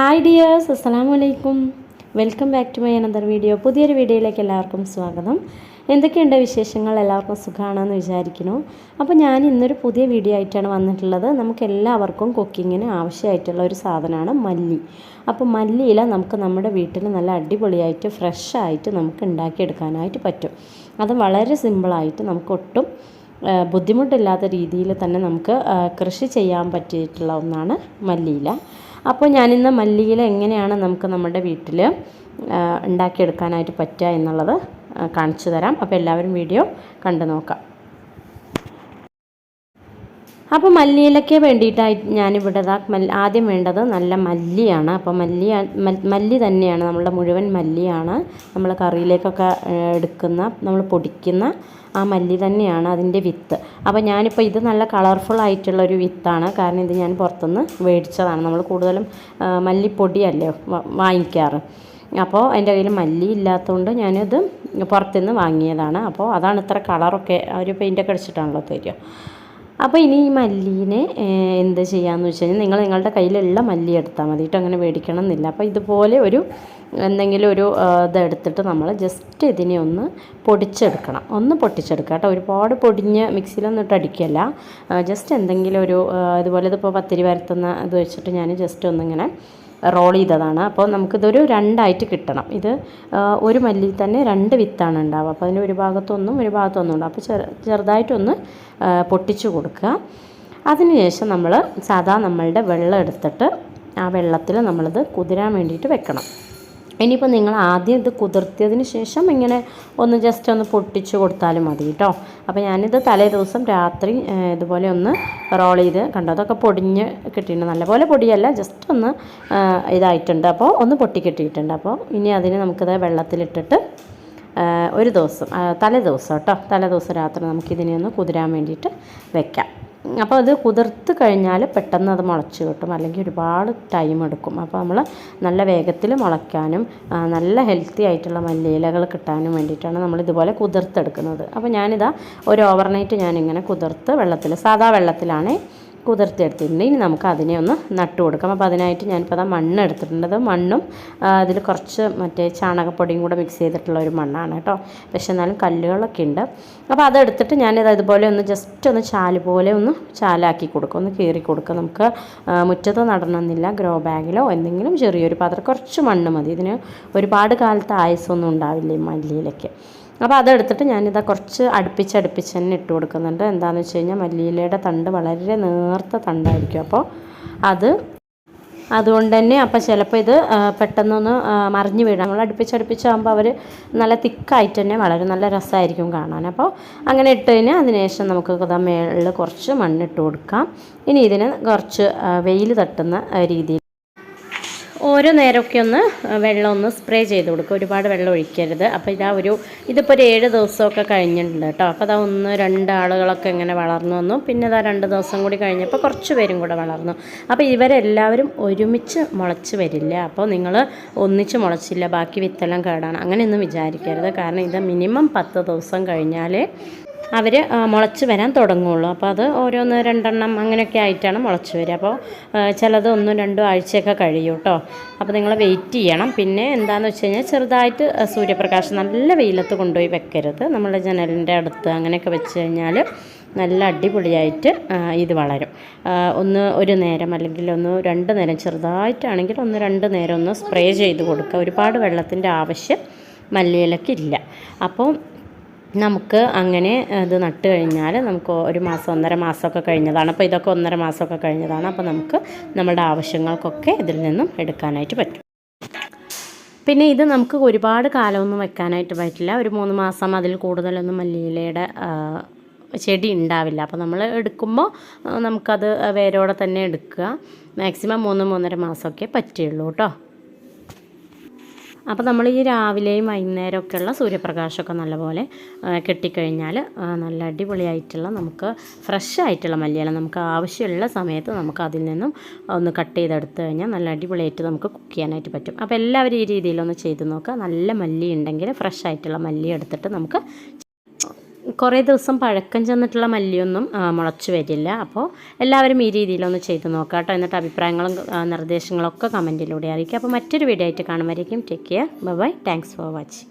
Hi dears അസ്സലാമു അലൈക്കും welcome back to my another video പുതിയൊരു വീഡിയോയിലേക്ക് എല്ലാവർക്കും സ്വാഗതം. എന്തൊക്കെയുണ്ട് വിശേഷങ്ങൾ? എല്ലാവർക്കും സുഖമാണെന്ന് വിചാരിക്കുന്നു. അപ്പോൾ ഞാൻ ഇന്നൊരു പുതിയ വീഡിയോ ആയിട്ടാണ് വന്നിട്ടുള്ളത്. നമുക്ക് എല്ലാവർക്കും കുക്കിങ്ങിന് ആവശ്യമായിട്ടുള്ള ഒരു സാധനമാണ് മല്ലി. അപ്പോൾ മല്ലിയില നമുക്ക് നമ്മുടെ വീട്ടിൽ നല്ല അടിപൊളിയായിട്ട് ഫ്രഷായിട്ട് നമുക്ക് ഉണ്ടാക്കിയെടുക്കാനായിട്ട് പറ്റും. അത് വളരെ സിമ്പിളായിട്ട് നമുക്ക് ഒട്ടും ബുദ്ധിമുട്ടില്ലാത്ത രീതിയിൽ തന്നെ നമുക്ക് കൃഷി ചെയ്യാൻ പറ്റിയിട്ടുള്ള ഒന്നാണ് മല്ലിയില അപ്പോൾ ഞാനിന്ന് മല്ലിയില എങ്ങനെയാണ് നമുക്ക് നമ്മുടെ വീട്ടിൽ ഉണ്ടാക്കിയെടുക്കാനായിട്ട് പറ്റുക എന്നുള്ളത് കാണിച്ചു തരാം. അപ്പോൾ എല്ലാവരും വീഡിയോ കണ്ടു നോക്കാം. അപ്പോൾ മല്ലിയിലയ്ക്ക് വേണ്ടിയിട്ടായി ഞാനിവിടെ ആദ്യം വേണ്ടത് നല്ല മല്ലിയാണ്. അപ്പോൾ മല്ലി മല്ലി തന്നെയാണ് നമ്മളുടെ മുഴുവൻ മല്ലിയാണ് നമ്മൾ കറിയിലേക്കൊക്കെ എടുക്കുന്ന നമ്മൾ പൊടിക്കുന്ന ആ മല്ലി തന്നെയാണ് അതിന്റെ വിത്ത്. അപ്പോൾ ഞാനിപ്പോൾ ഇത് നല്ല കളർഫുൾ ആയിട്ടുള്ള ഒരു വിത്താണ്. കാരണം ഇത് ഞാൻ പുറത്തുനിന്ന് മേടിച്ചതാണ്. നമ്മൾ കൂടുതലും മല്ലിപ്പൊടിയല്ലേ വാങ്ങിക്കാറ്. അപ്പോൾ എന്റെ കയ്യിൽ മല്ലി ഇല്ലാത്തതുകൊണ്ട് ഞാനിത് പുറത്തുനിന്ന് വാങ്ങിയതാണ്. അപ്പോൾ അതാണ് ഇത്ര കളറൊക്കെ ഒരു പെയിന്റൊക്കെ അടിച്ചിട്ടാണല്ലോ തരിക. അപ്പോൾ ഇനി ഈ മല്ലീനെ എന്ത് ചെയ്യാമെന്ന് വെച്ച് കഴിഞ്ഞാൽ നിങ്ങൾ നിങ്ങളുടെ കയ്യിലുള്ള മല്ലി എടുത്താൽ മതി. കേട്ടോ അങ്ങനെ മേടിക്കണം എന്നില്ല അപ്പോൾ ഇതുപോലെ ഒരു എന്തെങ്കിലും ഒരു ഇതെടുത്തിട്ട് നമ്മൾ ജസ്റ്റ് ഇതിനെ ഒന്ന് പൊടിച്ചെടുക്കണം. ഒന്ന് പൊട്ടിച്ചെടുക്കുക കേട്ടോ. ഒരുപാട് പൊടിഞ്ഞ് മിക്സിയിലൊന്നും ഇട്ട് അടിക്കല്ല. ജസ്റ്റ് എന്തെങ്കിലും ഒരു ഇതുപോലെ ഇതിപ്പോൾ പത്തിരി വരത്തുന്ന ഇത് വെച്ചിട്ട് ഞാൻ ജസ്റ്റ് ഒന്നിങ്ങനെ റോൾ ചെയ്തതാണ്. അപ്പോൾ നമുക്കിതൊരു രണ്ടായിട്ട് കിട്ടണം. ഇത് ഒരു മല്ലി തന്നെ രണ്ട് വിത്താണ് ഉണ്ടാവുക. അപ്പോൾ അതിന് ഒരു ഭാഗത്തൊന്നും ഒരു ഭാഗത്തൊന്നും ഉണ്ടാവും അപ്പോൾ ചെറു ചെറുതായിട്ടൊന്ന് പൊട്ടിച്ചു കൊടുക്കുക. അതിനുശേഷം നമ്മൾ സാധാ നമ്മളുടെ വെള്ളം എടുത്തിട്ട് ആ വെള്ളത്തിൽ നമ്മളിത് കുതിരാൻ വേണ്ടിയിട്ട് വെക്കണം. ഇനിയിപ്പോൾ നിങ്ങൾ ആദ്യം ഇത് കുതിർത്തിയതിന് ശേഷം ഇങ്ങനെ ഒന്ന് ജസ്റ്റ് ഒന്ന് പൊട്ടിച്ച് കൊടുത്താലും മതി കേട്ടോ അപ്പോൾ ഞാനിത് തലേ ദിവസം രാത്രി ഇതുപോലെ ഒന്ന് റോൾ ചെയ്ത് കണ്ടോ? അതൊക്കെ പൊടിഞ്ഞ് കിട്ടിയിട്ടുണ്ട്. നല്ലപോലെ പൊടിയല്ല ജസ്റ്റ് ഒന്ന് ഇതായിട്ടുണ്ട്. അപ്പോൾ ഒന്ന് പൊട്ടി കിട്ടിയിട്ടുണ്ട്. അപ്പോൾ ഇനി അതിന് നമുക്കിത് വെള്ളത്തിലിട്ടിട്ട് ഒരു ദിവസം തലേ ദിവസം കേട്ടോ തലേ ദിവസം രാത്രി നമുക്കിതിനെ ഒന്ന് കുതിരാൻ വേണ്ടിയിട്ട് വെക്കാം. അപ്പോൾ അത് കുതിർത്ത് കഴിഞ്ഞാൽ പെട്ടെന്ന് അത് മുളച്ച് കിട്ടും. അല്ലെങ്കിൽ ഒരുപാട് ടൈം എടുക്കും. അപ്പോൾ നമ്മൾ നല്ല വേഗത്തിൽ മുളയ്ക്കാനും നല്ല ഹെൽത്തി ആയിട്ടുള്ള മല്ലിയിലകൾ കിട്ടാനും വേണ്ടിയിട്ടാണ് നമ്മൾ ഇതുപോലെ കുതിർത്തെടുക്കുന്നത്. അപ്പോൾ ഞാനിതാ ഒരു ഓവർനൈറ്റ് ഞാനിങ്ങനെ കുതിർത്ത് വെള്ളത്തിൽ സാധാ വെള്ളത്തിലാണ് കുതിർത്തിയെടുത്തിട്ടുണ്ട് ഇനി നമുക്ക് അതിനെ ഒന്ന് നട്ടു കൊടുക്കാം. അപ്പോൾ അതിനായിട്ട് ഞാനിപ്പോൾ അതാ മണ്ണ് എടുത്തിട്ടുണ്ട് മണ്ണും അതിൽ കുറച്ച് മറ്റേ ചാണകപ്പൊടിയും കൂടെ മിക്സ് ചെയ്തിട്ടുള്ള ഒരു മണ്ണാണ് കേട്ടോ. പക്ഷേ എന്നാലും കല്ലുകളൊക്കെ ഉണ്ട്. അപ്പോൾ അതെടുത്തിട്ട് ഞാനിത് ഇതുപോലെ ഒന്ന് ജസ്റ്റ് ഒന്ന് ചാൽ പോലെ ഒന്ന് ചാലാക്കി കൊടുക്കും. ഒന്ന് കീറി കൊടുക്കുക നമുക്ക് മുറ്റത്ത് നടണമെന്നില്ല ഗ്രോ ബാഗിലോ എന്തെങ്കിലും ചെറിയൊരു പാത്രം. കുറച്ച് മണ്ണ് മതി. ഇതിന് ഒരുപാട് കാലത്ത് ആയുസൊന്നും ഉണ്ടാവില്ല ഈ മല്ലിയിലൊക്കെ. അപ്പോൾ അതെടുത്തിട്ട് ഞാനിതാ കുറച്ച് അടുപ്പിച്ച് അടുപ്പിച്ച് തന്നെ ഇട്ട് കൊടുക്കുന്നുണ്ട്. എന്താണെന്ന് വെച്ച് കഴിഞ്ഞാൽ മല്ലിയിലയുടെ തണ്ട് വളരെ നേർത്ത തണ്ടായിരിക്കും. അപ്പോൾ അത് അതുകൊണ്ട് തന്നെ അപ്പോൾ ചിലപ്പോൾ ഇത് പെട്ടെന്നൊന്ന് മറിഞ്ഞു വീഴാം. നമ്മൾ അടുപ്പിച്ചടുപ്പിച്ചാകുമ്പോൾ അവർ നല്ല തിക്കായിട്ട് തന്നെ വളരെ. നല്ല രസമായിരിക്കും കാണാൻ. അപ്പോൾ അങ്ങനെ ഇട്ട് കഴിഞ്ഞാൽ അതിനുശേഷം നമുക്ക് മേളിൽ കുറച്ച് മണ്ണിട്ട് കൊടുക്കാം. ഇനി ഇതിന് കുറച്ച് വെയിൽ തട്ടുന്ന രീതിയിൽ ഓരോ നേരമൊക്കെ ഒന്ന് വെള്ളം ഒന്ന് സ്പ്രേ ചെയ്ത് കൊടുക്കുക. ഒരുപാട് വെള്ളം ഒഴിക്കരുത്. അപ്പോൾ ഇതാ ഒരു ഇതിപ്പോൾ ഒരു ഏഴ് ദിവസമൊക്കെ കഴിഞ്ഞിട്ടുണ്ട് കേട്ടോ. അപ്പോൾ അതാ ഒന്ന് രണ്ട് ആളുകളൊക്കെ ഇങ്ങനെ വളർന്നു വന്നു. പിന്നെ ഇതാ രണ്ട് ദിവസം കൂടി കഴിഞ്ഞപ്പോൾ കുറച്ച് പേരും കൂടെ വളർന്നു. അപ്പോൾ ഇവരെല്ലാവരും ഒരുമിച്ച് മുളച്ച് വരില്ല. അപ്പോൾ നിങ്ങൾ ഒന്നിച്ച് മുളച്ചില്ല. ബാക്കി വിത്തെല്ലാം കേടാണ്. അങ്ങനെയൊന്നും വിചാരിക്കരുത്. കാരണം ഇത് മിനിമം പത്ത് ദിവസം കഴിഞ്ഞാൽ അവർ മുളച്ച് വരാൻ തുടങ്ങുള്ളൂ. അപ്പോൾ അത് ഓരോന്ന് രണ്ടെണ്ണം അങ്ങനെയൊക്കെ ആയിട്ടാണ് മുളച്ച് വരിക. അപ്പോൾ ചിലത് ഒന്നും രണ്ടും ആഴ്ചയൊക്കെ കഴിയും കേട്ടോ അപ്പോൾ നിങ്ങൾ വെയിറ്റ് ചെയ്യണം. പിന്നെ എന്താണെന്ന് വെച്ച് കഴിഞ്ഞാൽ ചെറുതായിട്ട് സൂര്യപ്രകാശം നല്ല വെയിലത്ത് കൊണ്ടുപോയി വെക്കരുത്. നമ്മുടെ ജനലിന്റെ അടുത്ത് അങ്ങനെയൊക്കെ വെച്ച് കഴിഞ്ഞാൽ നല്ല അടിപൊളിയായിട്ട് ഇത് വളരും. ഒന്ന് ഒരു നേരം അല്ലെങ്കിൽ ഒന്ന് രണ്ട് നേരം ചെറുതായിട്ടാണെങ്കിൽ ഒന്ന് രണ്ട് നേരം ഒന്ന് സ്പ്രേ ചെയ്ത് കൊടുക്കുക. ഒരുപാട് വെള്ളത്തിന്റെ ആവശ്യം മല്ലിയിലക്കില്ല. അപ്പോൾ നമുക്ക് അങ്ങനെ അത് നട്ട് കഴിഞ്ഞാൽ നമുക്ക് ഒരു മാസം ഒന്നര മാസമൊക്കെ കഴിഞ്ഞതാണ്. അപ്പോൾ ഇതൊക്കെ ഒന്നര മാസമൊക്കെ കഴിഞ്ഞതാണ്. അപ്പോൾ നമുക്ക് നമ്മുടെ ആവശ്യങ്ങൾക്കൊക്കെ ഇതിൽ നിന്നും എടുക്കാനായിട്ട് പറ്റും. പിന്നെ ഇത് നമുക്ക് ഒരുപാട് കാലമൊന്നും വെക്കാനായിട്ട് പറ്റില്ല. ഒരു മൂന്ന് മാസം അതിൽ കൂടുതലൊന്നും മല്ലിയിലയുടെ ചെടി ഉണ്ടാവില്ല. അപ്പോൾ നമ്മൾ എടുക്കുമ്പോൾ നമുക്കത് വേരോടെ തന്നെ എടുക്കുക. മാക്സിമം മൂന്ന് മൂന്നര മാസമൊക്കെ പറ്റുള്ളൂ കേട്ടോ. അപ്പോൾ നമ്മൾ ഈ രാവിലെയും വൈകുന്നേരമൊക്കെയുള്ള സൂര്യപ്രകാശമൊക്കെ നല്ലപോലെ കെട്ടിക്കഴിഞ്ഞാൽ നല്ല അടിപൊളിയായിട്ടുള്ള നമുക്ക് ഫ്രഷ് ആയിട്ടുള്ള മല്ലിയില നമുക്ക് ആവശ്യമുള്ള സമയത്ത് നമുക്ക് അതിൽ നിന്നും ഒന്ന് കട്ട് ചെയ്തെടുത്ത് കഴിഞ്ഞാൽ നല്ല അടിപൊളിയായിട്ട് നമുക്ക് കുക്ക് ചെയ്യാനായിട്ട് പറ്റും. അപ്പോൾ എല്ലാവരും ഈ രീതിയിലൊന്ന് ചെയ്ത് നോക്കുക. നല്ല മല്ലി ഉണ്ടെങ്കിൽ ഫ്രഷ് ആയിട്ടുള്ള മല്ലി എടുത്തിട്ട് നമുക്ക് കുറേ ദിവസം പഴക്കം ചെന്നിട്ടുള്ള മല്ലിയൊന്നും മുളച്ചു വരില്ല. അപ്പോൾ എല്ലാവരും ഈ രീതിയിലൊന്ന് ചെയ്ത് നോക്കാം കേട്ടോ എന്നിട്ട് അഭിപ്രായങ്ങളും നിർദ്ദേശങ്ങളും നിർദ്ദേശങ്ങളൊക്കെ കമന്റിലൂടെ അറിയിക്കുക. അപ്പോൾ മറ്റൊരു വീഡിയോ ആയിട്ട് കാണുമായിരിക്കും. Take care bye bye thanks for watching